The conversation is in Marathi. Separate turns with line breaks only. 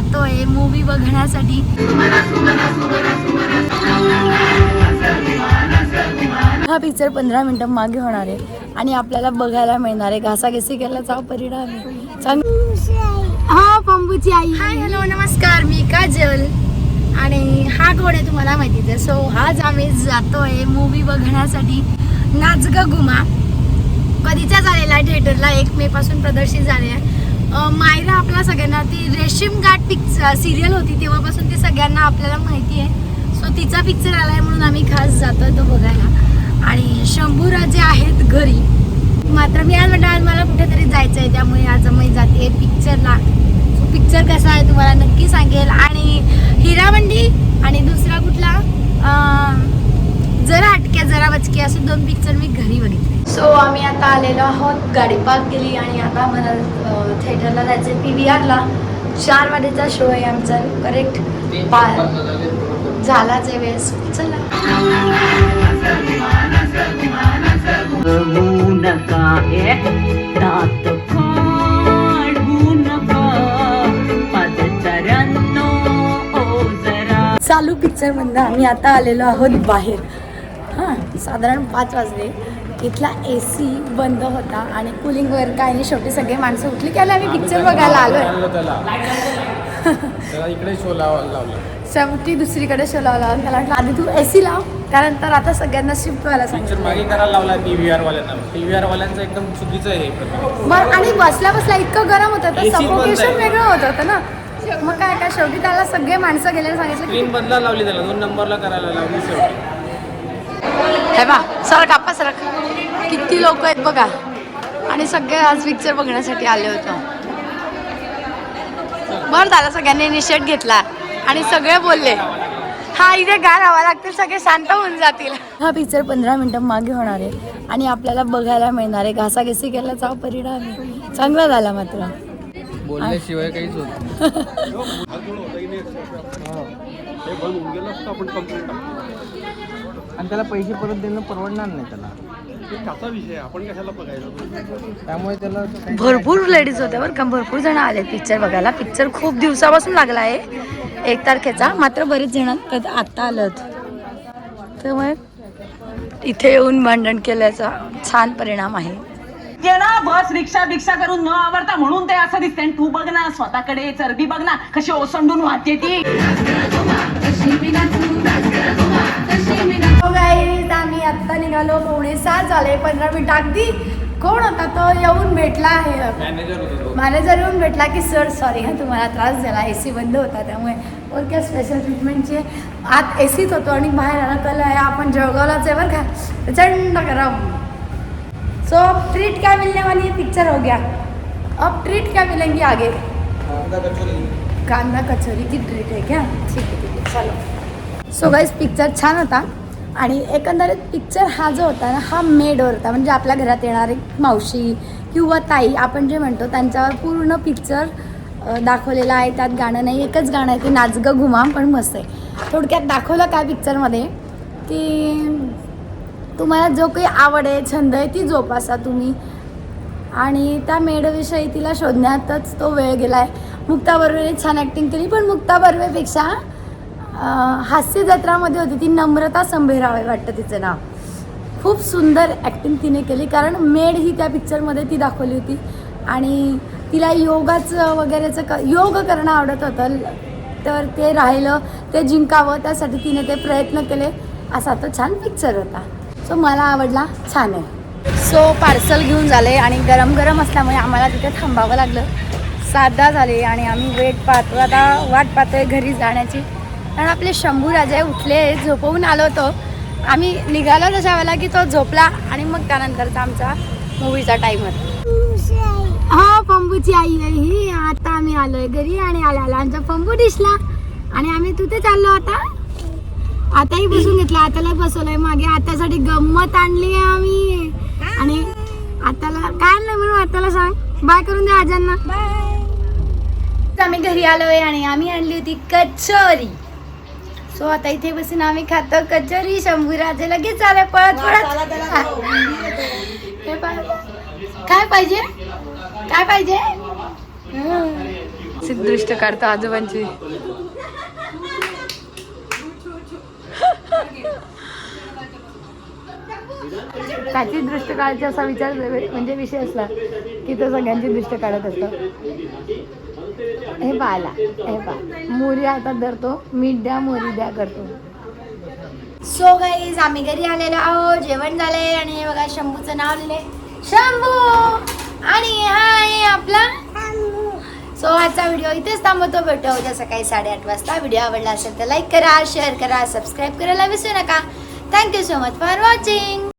जातोय मूवी बघण्यासाठी. हा पिक्चर पंधरा मिनिटं मागे होणार आहे. आणि आपल्याला बघायला मिळणार आहे. घासाघेसी केल्याचा परिणाम आहे. हा पंबूची आई. हाय हॅलो नमस्कार. मी काजल. आणि हा कोण आहे तुम्हाला माहितीच आहे सो आज आम्ही जातोय मूवी बघण्यासाठी नाच ग गुमा कधीचा झालेला आहे? थिएटरला एक मे पासून प्रदर्शित झाले आहे. मायरा रेशीम गाठ पिक्चर सिरियल होती तेव्हापासून ती सगळ्यांना आपल्याला माहिती आहे. सो तिचा पिक्चर आला आहे म्हणून आम्ही खास जातो तो बघायला. आणि शंभूराजे आहेत घरी. मात्र मी आज म्हटलं आज मला कुठेतरी जायचं आहे त्यामुळे आज मी जाते पिक्चरला सो पिक्चर कसा आहे तुम्हाला नक्की सांगेल. आणि हिरामंडी आणि दुसरा कुठला? जरा हटक्या जरा बचक्या असे दोन पिक्चर मी घरी बघितले. सो आम्ही आता आलेलो आहोत गाडी पार्क केली आणि आता मला थिएटरला जायचं पी व्ही आरला चार वाजेचा शो आहे आमचा करेक्ट झालाच आहे वेळेस चला. चालू पिक्चर मधनं आम्ही आता आलेलो आहोत बाहेर. साधारण पाच वाजले. इथला ए सी बंद होता आणि कुलिंग वगैरे काय नाही. शेवटी सगळे माणसं उठली की आले आम्ही पिक्चर बघायला
त्याला इकडे शो लाव लावला.
शेवटी दुसरीकडे शो लावला त्याला वाटलं आधी तू ए सी लाव. कारण तर आता सगळ्यांना शिफ्ट व्हायला सांगितलं.
मागे करायला लावला टी व्ही आर वाल्यांना. टी व्ही आर वाल्यांचं एकदम चुकीचं आहे हे.
मग आणि बसल्या बसल्या इतकं गरम होतं. तर सफोकेशन. वेगळं होत होतं ना. मग काय काय? शेवटी त्याला सगळे माणसं गेले सांगितलं
स्क्रीन बदला लावली त्याला. दोन नंबरला करायला लावली शेवटी.
हे बा सरक आपा सरक. किती लोक आहेत बघा. आणि सगळे आज पिक्चर बघण्यासाठी आले होते. बरं झालं सगळ्यांनी निषेध घेतला. आणि सगळे बोलले हा इथे गार हवा लागतील सगळे शांत होऊन जातील. हा पिक्चर पंधरा मिनिटं मागे होणार आहे. आणि आपल्याला बघायला मिळणार आहे. घासाघेसी केल्याचा हा परिणाम आहे. चांगला झाला मात्र.
बोलल्याशिवाय काहीच होत आणि त्याला पैसे परत देणं परवडणार नाही त्याला. त्यामुळे त्याला
भरपूर लेडीज होत्या बरं का भरपूर जण आले पिक्चर बघायला. पिक्चर खूप दिवसापासून लागला आहे. एक तारखेचा मात्र बरेच जण कधी आत्ता आलं त्यामुळे इथे येऊन भांडण केल्याचा छान परिणाम आहे.
ये ना बस रिक्षा बिक्षा करून न आवडता म्हणून ते असं दिसते आणि तू बघ ना स्वतःकडे चरबी बघ ना कशी ओसंडून वाहते ती.
हो आम्ही आत्ता निघालो पावणे सात झाले पंधरा मिनिट अगदी. कोण होता तो? येऊन भेटला आहे.
मॅनेजर होतो तो.
मॅनेजर येऊन भेटला की सर सॉरी हा तुम्हाला त्रास झाला. ए सी बंद होता त्यामुळे. ओके स्पेशल ट्रीटमेंटचे आत ए सीत होतो आणि बाहेर आला तर आपण जळगावलाच आहे बरं का. प्रचंड गरम. सो अब ट्रीट क्या मिलने वाली है? पिक्चर हो गया। अब ट्रीट क्या मिलेंगी आगे? कांदा कचोरी। की ट्रीट आहे क्या? ठीक आहे ठीक आहे चलो। सो गाईज पिक्चर छान होता. आणि एकंदरीत पिक्चर हा जो होता ना हा मेडवर होता. म्हणजे आपल्या घरात येणारी मावशी किंवा ताई आपण जे म्हणतो त्यांच्यावर पूर्ण पिक्चर दाखवलेला आहे. त्यात गाणं नाही एकच गाणं आहे ते नाच ग घुमा पण मस्त आहे. थोडक्यात दाखवलं काय पिक्चरमध्ये की तुम्हाला जो काही आवड आहे छंद आहे ती जोपासा तुम्ही. आणि त्या मेडविषयी तिला शोधण्यातच तो वेळ गेला आहे मुक्ता बर्वेने छान ॲक्टिंग केली पण मुक्ता बर्वेपेक्षा हास्य जत्रामध्ये होती ती नम्रता संभेराव आहे वाटतं तिचं नाव. खूप सुंदर ॲक्टिंग तिने केली कारण मेड ही त्या पिक्चरमध्ये ती दाखवली होती. आणि तिला योगाचं वगैरेचं क योग करणं आवडत होतं. तर ते राहिलं ते जिंकावं त्यासाठी तिने ते प्रयत्न केले. असा तो छान पिक्चर होता. सो मला आवडला छान आहे. सो पार्सल घेऊन झाले आणि गरम गरम असल्यामुळे आम्हाला तिथे थांबावं लागलं. साधा झाले आणि आम्ही वेट पाहतो. आता वाट पाहतोय घरी जाण्याची. कारण आपले शंभू राजे उठले झोपवून आलो होतो. आम्ही निघालो तशा वेळेला की तो झोपला आणि मग त्यानंतरचा आमचा मूवीचा टाईम होता. हा पंबूची आई आहे ही. आता आम्ही आलोय घरी आणि आला आला आमचा पंबू दिसला. आणि आम्ही तिथे चाललो आता. आताही बसून घेतला आताला बसवलंय. मागे आतासाठी गंमत आणली आहे आम्ही. आणि आताला काय नाही म्हणून आताला सांग. बाय करून द्या आजांना आम्ही घरी आलोय आणि आम्ही आणली होती कचोरी. सो आता इथे बसून आम्ही खातो कचोरी. शंभूराजे लगेच आले पळत पळत. हे. काय पाहिजे? काय पाहिजे. दृष्ट काढतो आजोबांची. त्याची दृष्ट काढायची असा विचार म्हणजे विषय असला की तो सगळ्यांची दृष्ट काढत असतो. हे पाला हे पा मोरी हातात धरतो मीठ द्या मोरी द्या करतो. सो गाईज आम्ही घरी आलेलो आहो जेवण झालंय आणि हे बघा शंभूचं नाव लिहिले शंभू! आणि हा आहे आपला सो आजचा व्हिडिओ इथेच थांबवतो. भेटतो उद्या सकाळी साडेआठ वाजता. व्हिडिओ आवडला असेल तर लाईक करा शेअर करा सबस्क्राईब करायला विसरू नका. Thank you so much for watching